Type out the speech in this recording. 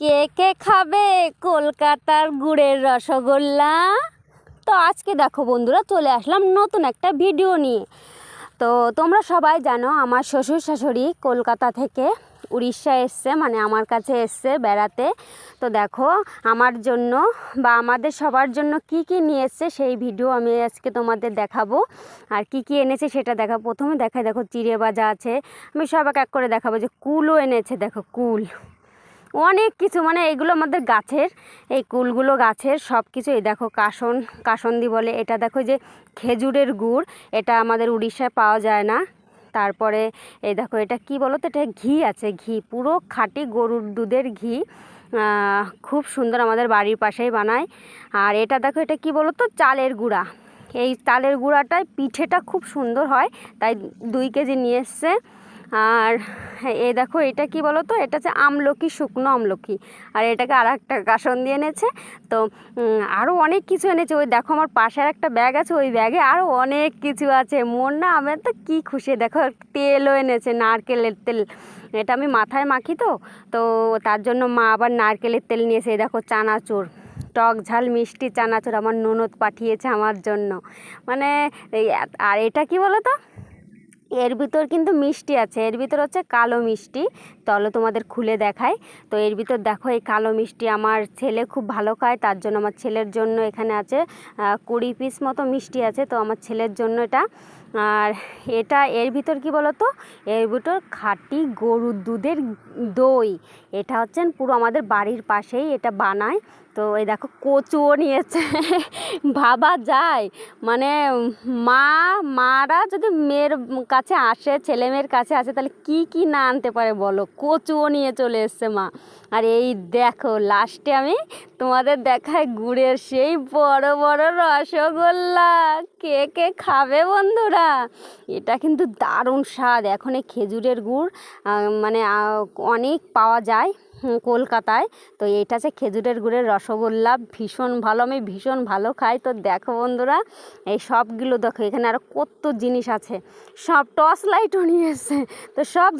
কে কে খাবে কলকাতার গুড়ের রসগোল্লা? তো আজকে দেখো বন্ধুরা, চলে আসলাম নতুন একটা ভিডিও নিয়ে। তো তোমরা সবাই জানো, আমার শ্বশুর শাশুড়ি কলকাতা থেকে উড়িষ্যা এসছে মানে আমার কাছে এসছে বেড়াতে। তো দেখো, আমার জন্য বা আমাদের সবার জন্য কি কি নিয়ে এসছে, সেই ভিডিও আমি আজকে তোমাদের দেখাবো। আর কি কি এনেছে সেটা দেখা প্রথমে দেখাই দেখো, চিড়ে বাজা আছে। আমি সব এক এক করে দেখাবো যে কুলও এনেছে, দেখো কুল। অনেক কিছু মানে এগুলো আমাদের গাছের, এই কুলগুলো গাছের সব কিছু এই দেখো কাসন, কাসন্দি বলে, এটা দেখো যে খেজুরের গুড়, এটা আমাদের উড়িষ্যায় পাওয়া যায় না। তারপরে এই দেখো এটা কি বলো তো, এটা ঘি আছে, ঘি, পুরো খাঁটি গরুর দুধের ঘি। খুব সুন্দর আমাদের বাড়ির পাশেই বানায়। আর এটা দেখো এটা কি বলো তো, চালের গুঁড়া। এই চালের গুঁড়াটায় পিঠেটা খুব সুন্দর হয়, তাই দুই কেজি নিয়ে এসছে। আর এই দেখো, এটা কি বলো তো এটা হচ্ছে আমলকি, শুকনো আমলকি। আর এটাকে আর একটা কাসন দিয়ে এনেছে। তো আরও অনেক কিছু এনেছে। ওই দেখো, আমার পাশের একটা ব্যাগ আছে। ওই ব্যাগে আরও অনেক কিছু আছে। মন না আমার তো কী খুশি। দেখো, তেলও এনেছে, নারকেলের তেল। এটা আমি মাথায় মাখি তো। তো, তার জন্য মা আবার নারকেলের তেল নিয়েছে। দেখো, চানাচুর। টক ঝাল, মিষ্টি চানাচুর আমার ননদ পাঠিয়েছে আমার জন্য। মানে আর এটা কি বলো তো এর ভিতর কিন্তু মিষ্টি আছে। এর ভিতর হচ্ছে কালো মিষ্টি। চলো তোমাদের খুলে দেখায় তো এর ভিতর দেখো, এই কালো মিষ্টি আমার ছেলে খুব ভালো খায়। তার জন্য আমার ছেলের জন্য এখানে আছে কুড়ি পিস মতো মিষ্টি আছে। তো আমার ছেলের জন্য এটা। আর এটা, এর ভিতর কি বলো তো এর ভিতর খাঁটি গরুর দুধের দই। এটা হচ্ছেন পুরো আমাদের বাড়ির পাশেই এটা বানায়। তো এই দেখো কচুও নিয়েছে। ভাবা যায়। মানে মা, মারা যদি মেয়ের কাছে আসে, ছেলে মেয়ের কাছে আসে, তাহলে কি কি না আনতে পারে বলো? কচুও নিয়ে চলে এসছে মা। আর এই দেখো লাস্টে আমি তোমাদের দেখায় গুড়ের সেই বড় বড় রসগোল্লা। কে কে খাবে বন্ধুরা? এটা কিন্তু দারুণ স্বাদ। এখন এই খেজুরের গুড় মানে অনেক পাওয়া যায়। কলকাতায়। তো এইটা আছে খেজুরের গুড়ের রসগোল্লা, ভীষণ ভালো, আমি ভীষণ ভালো খাই। তো দেখো বন্ধুরা, এই সবগুলো দেখো, এখানে আরও কত জিনিস আছে। সব টর্চ লাইটও নিয়ে এসছে। তো সব